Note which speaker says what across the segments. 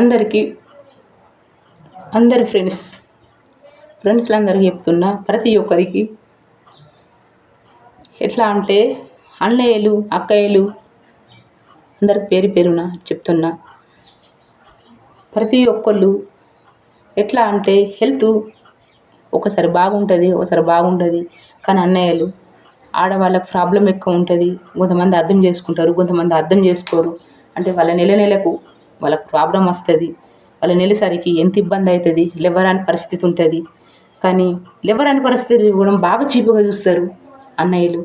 Speaker 1: అందరికీ అందరి ఫ్రెండ్స్ ఫ్రెండ్స్లందరికీ చెప్తున్నా ప్రతి ఒక్కరికి ఎట్లా అంటే అన్నయ్యలు అక్కయ్యలు అందరి పేరు పేరున చెప్తున్నా. ప్రతి ఒక్కళ్ళు ఎట్లా అంటే హెల్త్ ఒకసారి బాగుంటుంది ఒకసారి బాగుంటుంది కానీ అన్నయ్యలు ఆడవాళ్ళకి ప్రాబ్లం ఎక్కువ ఉంటుంది. కొంతమంది అర్థం చేసుకుంటారు కొంతమంది అర్థం చేసుకోరు. అంటే వాళ్ళ నెల నెలకు వాళ్ళకి ప్రాబ్లం వస్తుంది. వాళ్ళ నెలసరికి ఎంత ఇబ్బంది అవుతుంది లేవరాని పరిస్థితి ఉంటుంది. కానీ లేవరాని పరిస్థితి కూడా బాగా చీపుగా చూస్తారు అన్నయ్యలు.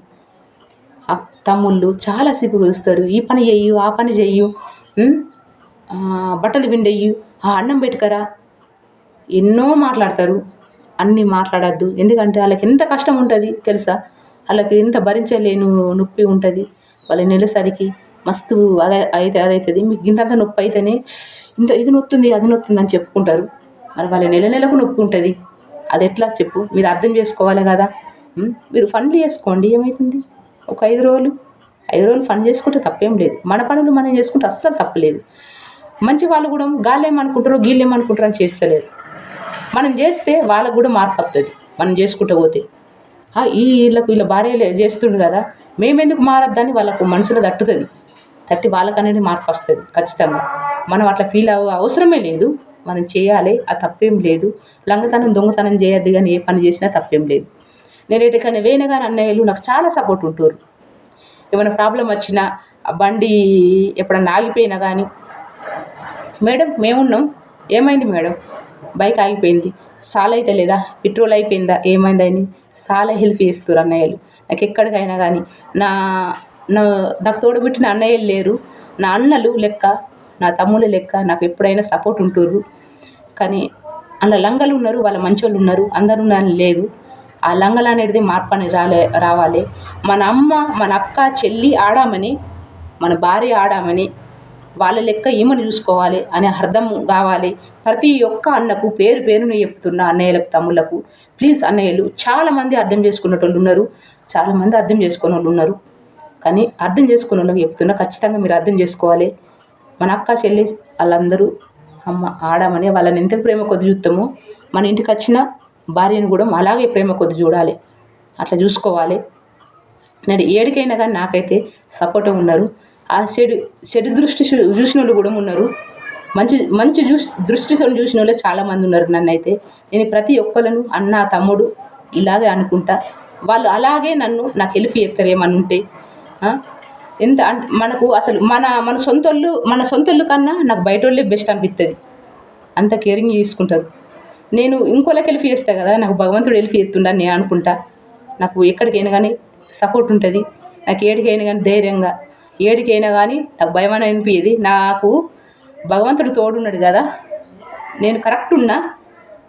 Speaker 1: తమ్ముళ్ళు చాలా చీపుగా చూస్తారు. ఈ పని చెయ్యు ఆ పని చెయ్యు బట్టలు పిండెయ్యు ఆ అన్నం పెట్టుకరా. ఎన్నో మాట్లాడతారు. అన్నీ మాట్లాడద్దు. ఎందుకంటే వాళ్ళకి ఎంత కష్టం ఉంటుంది తెలుసా? వాళ్ళకి ఎంత భరించలేను నొప్పి ఉంటుంది. వాళ్ళ నెలసరికి మస్తు అదే అయితే అదవుతుంది మీకు ఇంతంత నొప్పి అయితేనే ఇంత ఇది నొత్తుంది అది నొత్తుంది అని చెప్పుకుంటారు. మరి వాళ్ళ నెల నెలకు నొప్పి ఉంటుంది. అది ఎట్లా చెప్పు? మీరు అర్థం చేసుకోవాలి కదా? మీరు ఫండ్లు చేసుకోండి ఏమవుతుంది ఒక ఐదు రోజులు. ఐదు రోజులు పని చేసుకుంటే తప్పేం లేదు. మన పనులు మనం చేసుకుంటే అస్సలు తప్పలేదు మంచి వాళ్ళు కూడా గాళ్ళు ఏమనుకుంటారో గీళ్ళు ఏమనుకుంటారో అని చేస్తలేరు. మనం చేస్తే వాళ్ళకు కూడా మార్పు వస్తుంది మనం చేసుకుంటూ పోతే. ఈ వీళ్ళకు వీళ్ళ భార్య చేస్తుండు కదా. మేమెందుకు మారద్దని వాళ్ళకు మనసులో తట్టుతుంది. థర్టీ వాళ్ళకనేది మార్పు వస్తుంది ఖచ్చితంగా. మనం అట్లా ఫీల్ అవ అవసరమే లేదు. మనం చేయాలి ఆ తప్పేం లేదు. లంగతనం దొంగతనం చేయొద్దు కానీ ఏ పని చేసినా తప్పేం లేదు. నేను ఎటుకైనా వేయన కానీ అన్నయ్యలు నాకు చాలా సపోర్ట్ ఉంటారు. ఏమైనా ప్రాబ్లం వచ్చినా ఆ బండి ఎప్పుడన్నా ఆగిపోయినా కానీ మేడం మేమున్నాం. ఏమైంది మేడం? బైక్ ఆగిపోయింది. సాల్ అయితే లేదా? పెట్రోల్ అయిపోయిందా? ఏమైందని? చాలా హెల్ప్ చేస్తారు అన్నయ్యలు నాకు ఎక్కడికైనా కానీ నా నా నాకు తోడబుట్టిన అన్నయ్యలు లేరు. నా అన్నలు లెక్క నా తమ్ముళ్ళు లెక్క నాకు ఎప్పుడైనా సపోర్ట్ ఉంటుర్రు. కానీ అందులో లంగలు ఉన్నారు వాళ్ళ మంచోళ్ళు ఉన్నారు అందరూ ఉన్నారని లేదు ఆ లంగలు అనేది మార్పు అని రాలే రావాలి. మన అమ్మ మన అక్క చెల్లి ఆడామని మన భార్య ఆడామని వాళ్ళ లెక్క ఈమెను చూసుకోవాలి అనే అర్థం కావాలి. ప్రతి ఒక్క అన్నకు పేరు పేరును చెప్తున్న అన్నయ్యలకు తమ్ముళ్ళకు ప్లీజ్ అన్నయ్యలు చాలామంది అర్థం చేసుకునేటోళ్ళు ఉన్నారు. చాలామంది అర్థం చేసుకునే వాళ్ళు ఉన్నారు. కానీ అర్థం చేసుకునే వాళ్ళకి చెప్తున్నా ఖచ్చితంగా మీరు అర్థం చేసుకోవాలి. మన అక్క చెల్లి వాళ్ళందరూ అమ్మ ఆడమని వాళ్ళని ఎంత ప్రేమ కొద్ది చూస్తామో మన ఇంటికి వచ్చిన భార్యను కూడా అలాగే ప్రేమ కొద్ది చూడాలి. అట్లా చూసుకోవాలి. నేను ఏడికైనా కానీ నాకైతే సపోర్ట్ ఉన్నారు. ఆ చెడు చెడు దృష్టి చూసిన వాళ్ళు కూడా ఉన్నారు. మంచి మంచి చూసి దృష్టి చూసిన వాళ్ళు చాలామంది ఉన్నారు నన్ను అయితే నేను ప్రతి ఒక్కళ్ళను అన్న తమ్ముడు ఇలాగే అనుకుంటా. వాళ్ళు అలాగే నన్ను నాకు హెల్ప్ చేస్తారు ఏమన్నా ఉంటే ఎంత అంటే మనకు అసలు మన మన సొంతోళ్ళు మన సొంతోళ్ళు కన్నా నాకు బయట వాళ్ళే బెస్ట్ అనిపిస్తుంది అంత కేరింగ్ తీసుకుంటారు నేను ఇంకోళ్ళకి హెల్ప్ చేస్తాను కదా నాకు భగవంతుడు హెల్ప్ చేస్తుండని నేను అనుకుంటా. నాకు ఎక్కడికైనా కానీ సపోర్ట్ ఉంటుంది. నాకు ఏడికైనా కానీ ధైర్యంగా ఏడికైనా కానీ నాకు భయం అని అనిపించేది నాకు భగవంతుడు తోడున్నాడు కదా నేను కరెక్ట్ ఉన్నా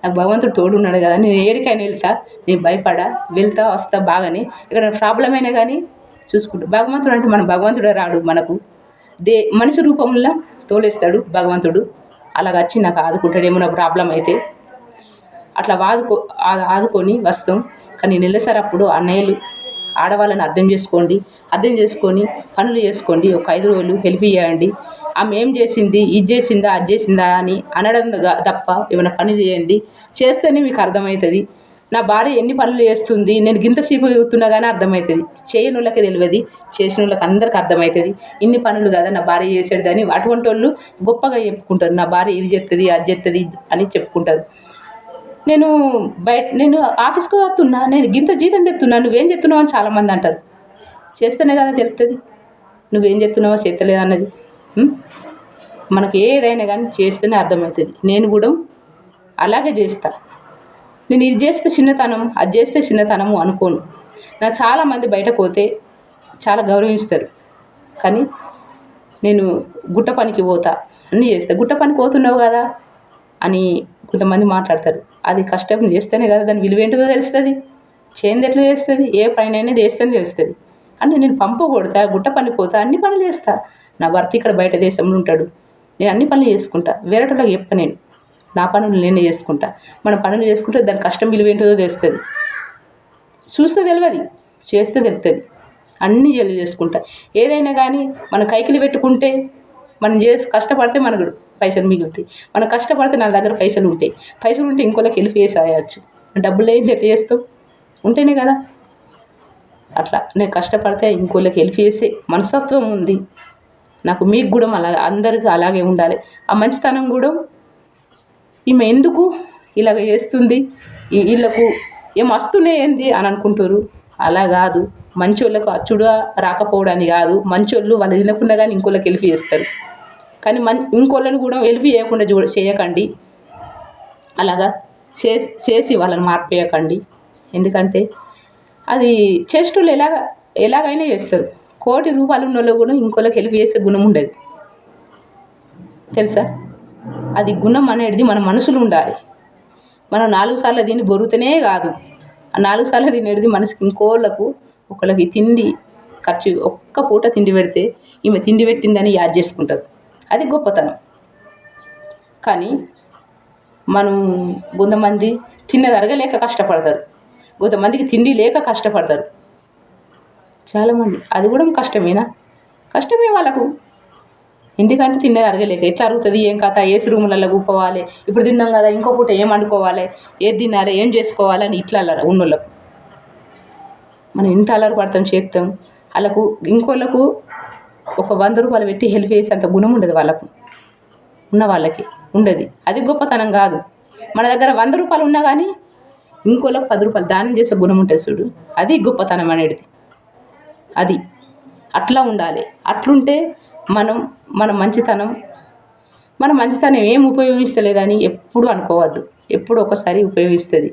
Speaker 1: నాకు భగవంతుడు తోడున్నాడు కదా నేను ఏడికైనా వెళ్తా నేను భయపడా వెళ్తా వస్తా బాగానే. ఇక్కడ ప్రాబ్లం అయినా కానీ చూసుకుంటాం భగవంతుడు అంటే మన భగవంతుడే రాడు మనకు. దే మనిషి రూపంలో తోలేస్తాడు భగవంతుడు. అలాగ వచ్చి నాకు ఆదుకుంటాడు ఏమైనా ప్రాబ్లం అయితే. అట్లా ఆదుకో ఆదుకొని వస్తాం. కానీ నెలసరప్పుడు అన్నయ్యలు ఆడవాళ్ళని అర్థం చేసుకోండి. అర్థం చేసుకొని పనులు చేసుకోండి. ఒక ఐదు రోజులు హెల్ప్ చేయండి. ఆమె ఏం చేసింది? ఇది చేసిందా? అది చేసిందా? అని అనడం తప్ప ఏమైనా పని చేయండి. చేస్తేనే మీకు అర్థమవుతుంది. నా భార్య ఎన్ని పనులు చేస్తుంది? నేను గింత సేపు కానీ అర్థమవుతుంది చేయని వాళ్ళకి తెలియదు. చేసిన వాళ్ళకి అందరికీ అర్థమవుతుంది ఇన్ని పనులు కదా నా భార్య చేసేది అని అటువంటి వాళ్ళు గొప్పగా చెప్పుకుంటారు. నా భార్య ఇది చేస్తుంది అది చేస్తుంది అని చెప్పుకుంటారు. నేను బయట నేను ఆఫీస్కి వస్తున్నా నేను గింత జీతం తెస్తున్నా నువ్వేం చెప్తున్నావు అని చాలామంది అంటారు. చేస్తేనే కదా తెలుస్తుంది నువ్వేం చెప్తున్నావో చేస్తలేదు అన్నది. మనకు ఏదైనా కానీ చేస్తేనే అర్థమవుతుంది నేను కూడా అలాగే చేస్తాను నేను ఇది చేస్తే చిన్నతనం అది చేస్తే చిన్నతనము అనుకోను. నా చాలామంది బయట పోతే చాలా గౌరవిస్తారు. కానీ నేను గుట్ట పనికి పోతా. అన్నీ చేస్తా. గుట్ట పని పోతున్నావు కదా అని కొంతమంది మాట్లాడతారు. అది కష్టం చేస్తేనే కదా దాని విలువ ఏంటిదో తెలుస్తుంది. చేంది ఎట్లా చేస్తుంది? ఏ పైన అనేది చేస్తేనే తెలుస్తుంది. అంటే నేను పంపు కొడతా గుట్ట పని పోతా అన్ని పనులు చేస్తా. నా భర్త ఇక్కడ బయట దేశంలో ఉంటాడు. నేను అన్ని పనులు చేసుకుంటా. వేరేటోళ్ళకి చెప్ప నేను. నా పనులు నేనే చేసుకుంటా. మన పనులు చేసుకుంటే దాని కష్టం విలువ ఏంటో తెలుస్తుంది. చూస్తే తెలియదు చేస్తే తెలుస్తుంది అన్నీ జల్లి చేసుకుంటా. ఏదైనా కానీ మన కైకిలు పెట్టుకుంటే మనం చేసి కష్టపడితే మనకు పైసలు మిగులుతాయి. మనం కష్టపడితే నా దగ్గర పైసలు ఉంటాయి. పైసలు ఉంటే ఇంకోళ్ళకి హెల్ప్ చేసి రాయచ్చు డబ్బులు ఏం ఎట్లా ఉంటేనే కదా. అట్లా నేను కష్టపడితే ఇంకోళ్ళకి హెల్ప్ చేసే మనస్తత్వం ఉంది. నాకు మీకు కూడా అలా అందరికీ అలాగే ఉండాలి. ఆ మంచితనం కూడా ఈమె ఎందుకు ఇలాగ చేస్తుంది? వీళ్ళకు ఏం వస్తున్నాయి ఏంది అని అనుకుంటారు. అలా కాదు. మంచోళ్ళకు అచ్చుడా రాకపోవడాన్ని కాదు. మంచోళ్ళు వాళ్ళు తినకుండా కానీ ఇంకోళ్ళకి హెల్ప్ చేస్తారు. కానీ మన్ ఇంకోళ్ళని కూడా హెల్ప్ చేయకుండా చూ చేయకండి. అలాగా చేసి చేసి వాళ్ళని మార్పేయకండి ఎందుకంటే అది చేసేటోళ్ళు ఎలాగ ఎలాగైనా చేస్తారు. కోటి రూపాయలు ఉన్న వాళ్ళు కూడా ఇంకోళ్ళకి హెల్ప్ చేసే గుణం ఉండదు. తెలుసా? అది గుణం అనేది మన మనసులో ఉండాలి. మనం నాలుగు సార్లు దీన్ని బొరుకుతూనే కాదు. ఆ నాలుగు సార్లు తినేది మనసుకి ఇంకోళ్ళకు ఒకళ్ళకి తిండి ఖర్చు ఒక్క పూట తిండి పెడితే ఈమె తిండి పెట్టిందని యాద్ చేసుకుంటారు. అది గొప్పతనం. కానీ మనం కొంతమంది తిన్నది అరగలేక కష్టపడతారు. కొంతమందికి తిండి లేక కష్టపడతారు. చాలామంది. అది కూడా కష్టమేనా? కష్టమే వాళ్ళకు. ఎందుకంటే తిన్నది అడగలేక ఎట్లా అరుగుతుంది ఏం కథ ఏసీ రూములలో కూకోవాలి ఇప్పుడు తిన్నాం కదా ఇంకో పూట ఏం వండుకోవాలి? ఏది తినాలి ఏం చేసుకోవాలి అని ఇట్లా అల్లరు ఉన్నోళ్ళకు. మనం ఇంత అల్లరి పడతాం చేస్తాం వాళ్ళకు ఇంకోళ్ళకు ఒక వంద రూపాయలు పెట్టి హెల్ప్ చేసే అంత గుణం ఉండదు వాళ్ళకు. ఉన్న వాళ్ళకి ఉండదు. అది గొప్పతనం కాదు. మన దగ్గర వంద రూపాయలు ఉన్నా కానీ ఇంకోళ్ళకి పది రూపాయలు దానం చేసే గుణం ఉంటుంది చూడు. అది గొప్పతనం అనేది అది. అట్లా ఉండాలి. అట్లుంటే మనం మన మంచితనం మన మంచితనం ఏం ఉపయోగిస్తలేదని ఎప్పుడు అనుకోవద్దు. ఎప్పుడు ఒకసారి ఉపయోగిస్తుంది.